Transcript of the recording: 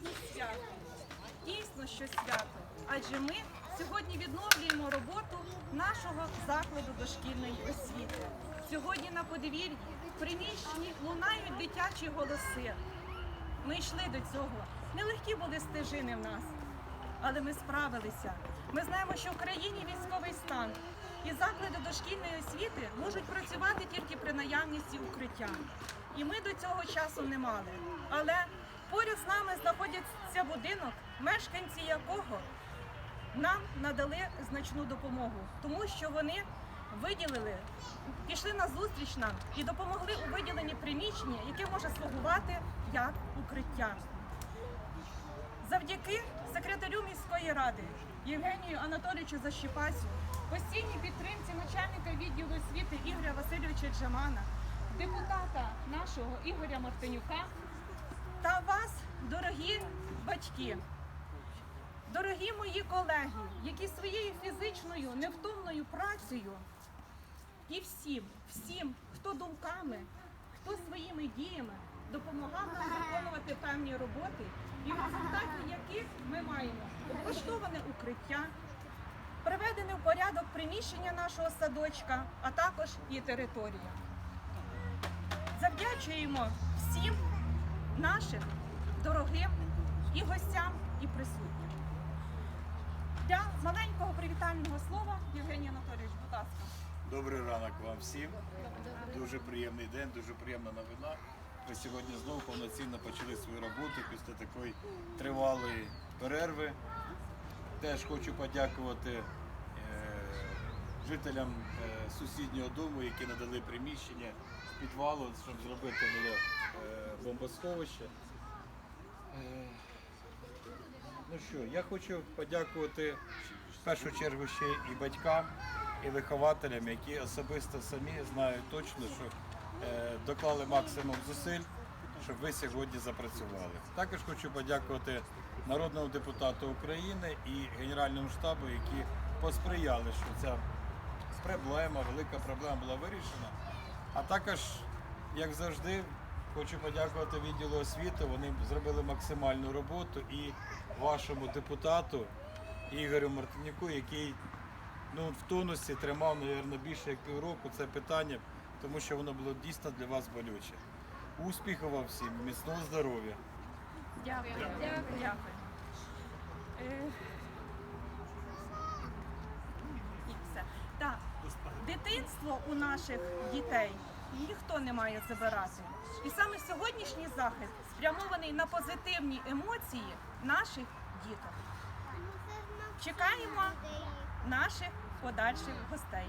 сьогодні свято. Дійсно, що свято. Адже ми сьогодні відновлюємо роботу нашого закладу дошкільної освіти. Сьогодні на подвір'ї в приміщенні лунають дитячі голоси. Ми йшли до цього. Нелегкі були стежини в нас, але ми справилися. Ми знаємо, що в країні військовий стан і заклади дошкільної освіти можуть працювати тільки при наявності укриття. І ми до цього часу не мали. Але поряд з нами знаходиться будинок, мешканці якого нам надали значну допомогу, тому що вони виділили, пішли на зустріч нам і допомогли у виділенні приміщення, яке може слугувати як укриття. Завдяки секретарю міської ради Євгенію Анатолійовичу Защіпасю, постійній підтримці начальника відділу освіти Ігоря Васильовича Джамана, депутата нашого Ігоря Мартинюка та вас, дорогі батьки, дорогі мої колеги, які своєю фізичною невтомною працею і всім, всім, хто думками, хто своїми діями допомагав нам виконувати певні роботи, і в результаті яких ми маємо облаштоване укриття, приведене в порядок приміщення нашого садочка, а також і територія. Завдячуємо всім нашим дорогим і гостям, і присутнім. Для маленького привітального слова Євгеній Анатолійович, будь ласка. Добрий ранок вам всім. Дуже приємний день, дуже приємна новина. Ми сьогодні знову повноцінно почали свою роботу після такої тривалої перерви. Теж хочу подякувати жителям е, сусіднього дому, які надали приміщення з підвалу, щоб зробити було е, бомбосховище. Е, Ну що, я хочу подякувати в першу чергу ще і батькам, і вихователям, які особисто самі знають точно, що доклали максимум зусиль, щоб ви сьогодні запрацювали. Також хочу подякувати народному депутату України і Генеральному штабу, які посприяли, що ця проблема, велика проблема була вирішена. А також, як завжди, хочу подякувати відділу освіти. Вони зробили максимальну роботу і вашому депутату Ігорю Мартинюку, який ну, в тонусі тримав, мабуть, більше як півроку це питання, тому що воно було дійсно для вас болюче. Успіхів вам всім, міцного здоров'я. Дякую. Дякую. Дякую. Дитинство у наших дітей ніхто не має забирати. І саме сьогоднішній захист спрямований на позитивні емоції наших діток. Чекаємо наших подальших гостей.